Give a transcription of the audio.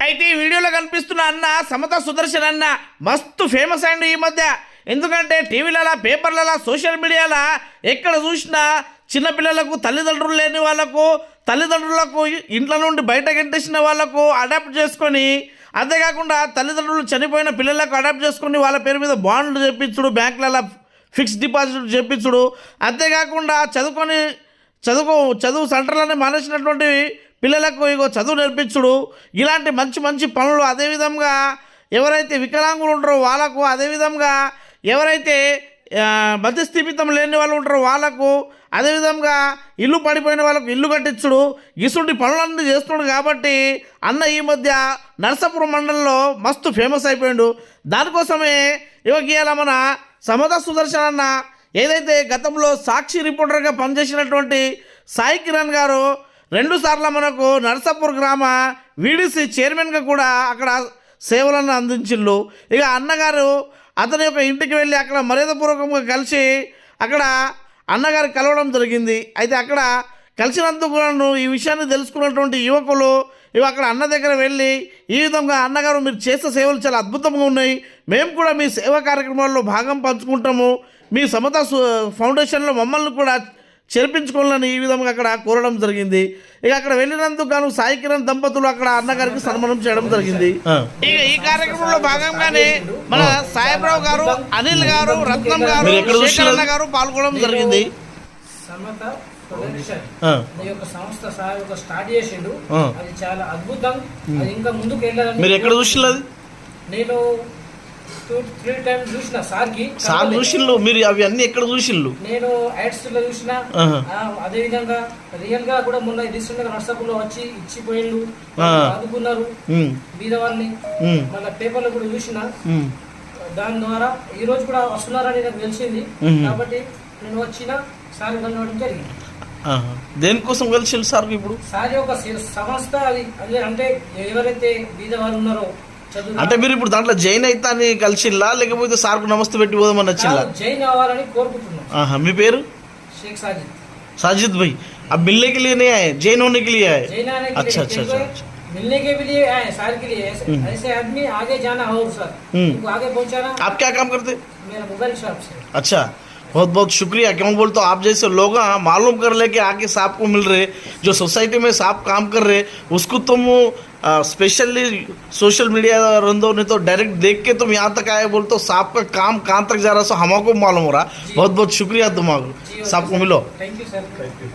అయితే ఈ వీడియోలో కనిపిస్తున్న అన్న సమత సుదర్శన్ అన్న మస్తు ఫేమస్ అయింది ఈ మధ్య. ఎందుకంటే టీవీలలో పేపర్లలో సోషల్ మీడియాలో ఎక్కడ చూసినా చిన్నపిల్లలకు తల్లిదండ్రులు లేని వాళ్ళకు తల్లిదండ్రులకు ఇంట్లో నుండి బయటకు ఎంటేసిన వాళ్ళకు అడాప్ట్ చేసుకొని అంతేకాకుండా తల్లిదండ్రులు చనిపోయిన పిల్లలకు అడాప్ట్ చేసుకొని వాళ్ళ పేరు మీద బాండ్లు చెప్పించుడు బ్యాంకులలో ఫిక్స్డ్ డిపాజిట్ చెప్పించుడు అంతేకాకుండా చదువుకొని చదువు చదువు సెంటర్లని మానేసినటువంటి పిల్లలకు ఇగో చదువు నేర్పించుడు. ఇలాంటి మంచి మంచి పనులు అదేవిధంగా ఎవరైతే వికలాంగులు ఉంటారో వాళ్ళకు అదేవిధంగా ఎవరైతే మధ్యస్థిమితం లేని వాళ్ళు ఉంటారో వాళ్ళకు అదేవిధంగా ఇల్లు పడిపోయిన వాళ్ళకు ఇల్లు కట్టించుడు. ఇసుంటి పనులన్నీ చేస్తున్నాడు కాబట్టి అన్న ఈ మధ్య నరసాపురం మండలంలో మస్తు ఫేమస్ అయిపోయాడు. దానికోసమే ఇవాళ మన సమత సుదర్శన్ అన్న ఏదైతే గతంలో సాక్షి రిపోర్టర్గా పనిచేసినటువంటి సాయి కిరణ్ గారు రెండు సార్లు మనకు నరసాపూర్ గ్రామ వీడిసి చైర్మన్గా కూడా అక్కడ సేవలను అందించిళ్ళు ఇక అన్నగారు అతని యొక్క ఇంటికి వెళ్ళి అక్కడ మర్యాదపూర్వకంగా కలిసి అక్కడ అన్నగారు కలవడం జరిగింది. అయితే అక్కడ కలిసినందుకు ఈ విషయాన్ని తెలుసుకున్నటువంటి యువకులు ఇవి అక్కడ అన్న దగ్గర వెళ్ళి ఈ విధంగా అన్నగారు మీరు చేసే సేవలు చాలా అద్భుతంగా ఉన్నాయి. మేము కూడా మీ సేవా కార్యక్రమాల్లో భాగం పంచుకుంటాము. మీ సమత ఫౌండేషన్లో మమ్మల్ని కూడా చేర్పించుకోవాలని ఈ విధంగా అక్కడ కోరడం జరిగింది. ఇక అక్కడ వెళ్ళినందుకు గాను సాయి కిరణ్ దంపతులు అక్కడ అన్నగారికి సన్మానం చేయడం జరిగింది. ఇక ఈ కార్యక్రమంలో భాగంగానే మన సాయిబ్రావు గారు అనిల్ గారు రత్నం గారు మీరు ఎక్కడ శేఖర్ చూసినారు? అన్న గారు పాల్గొనడం జరిగింది. సమత ప్రొడక్షన్ ఆ, ఈ యొక్క సంస్థ సార్ ఒక స్టార్ట్ చేసిండు. ఆ. అది చాలా అద్భుతం. అది ఇంకా ముందుకు వెళ్ళాలని మీరు ఎక్కడ అది? నేను సార్. చూసిల్లు మీరు అవి అన్ని ఎక్కడ చూసిల్లు నేను యాడ్స్లో చూసిన అదే విధంగా రియల్గా కూడా మొన్న రీసెంట్గా నర్సాపులో వచ్చి ఇచ్చిపోయిండు బీద వాళ్ళని ఉమ్, మళ్ళీ పేపర్లో కూడా చూసిన. దాని ద్వారా ఈ రోజు కూడా వస్తున్నారని నాకు తెలిసింది. కాబట్టి నేను వచ్చిన సార్ కలవడం జరిగింది. దేనికోసం కలిసిల్లు సార్ ఇప్పుడు? సార్ సి- సంస్థ అది అంటే ఎవరైతే బీద వాళ్ళు ఉన్నారో అంటే మీరు ఇప్పుడు దాంట్లో జైన్ అయితే అని కలిసిల్లా లేకపోతే సార్కు నమస్తే పెట్టి పోదామని వచ్చిల్లా కాదు, జైన్ అవ్వాలని కోరుకుంటున్నాం ఆహా మీ పేరు शेख साजिद साजिद भाई अब मिलने के लिए नहीं आए जैन होने के लिए आए जैन आने के अच्छा लिए अच्छा क्योंकि अच्छा मिलने के भी लिए आए सार के लिए ऐसे, हम्म। ऐसे आदमी आगे जाना हो सर हम्म। उनको आगे पहुंचाना आप क्या काम करते मेरा मोबाइल शॉप से अच्छा बहुत बहुत शुक्रिया। क्यों बोल तो आप जैसे लोग हाँ, मालूम कर ले कि आगे सांप को मिल रहे जो सोसाइटी में सांप काम कर रहे उसको तुम स्पेशली सोशल मीडिया रंदो ने तो डायरेक्ट देख के तुम यहाँ तक आए बोल तो सांप का काम कहाँ तक जा रहा सो हम को मालूम हो रहा बहुत बहुत शुक्रिया तुम्हारा सांप को मिलो। Thank you sir thank you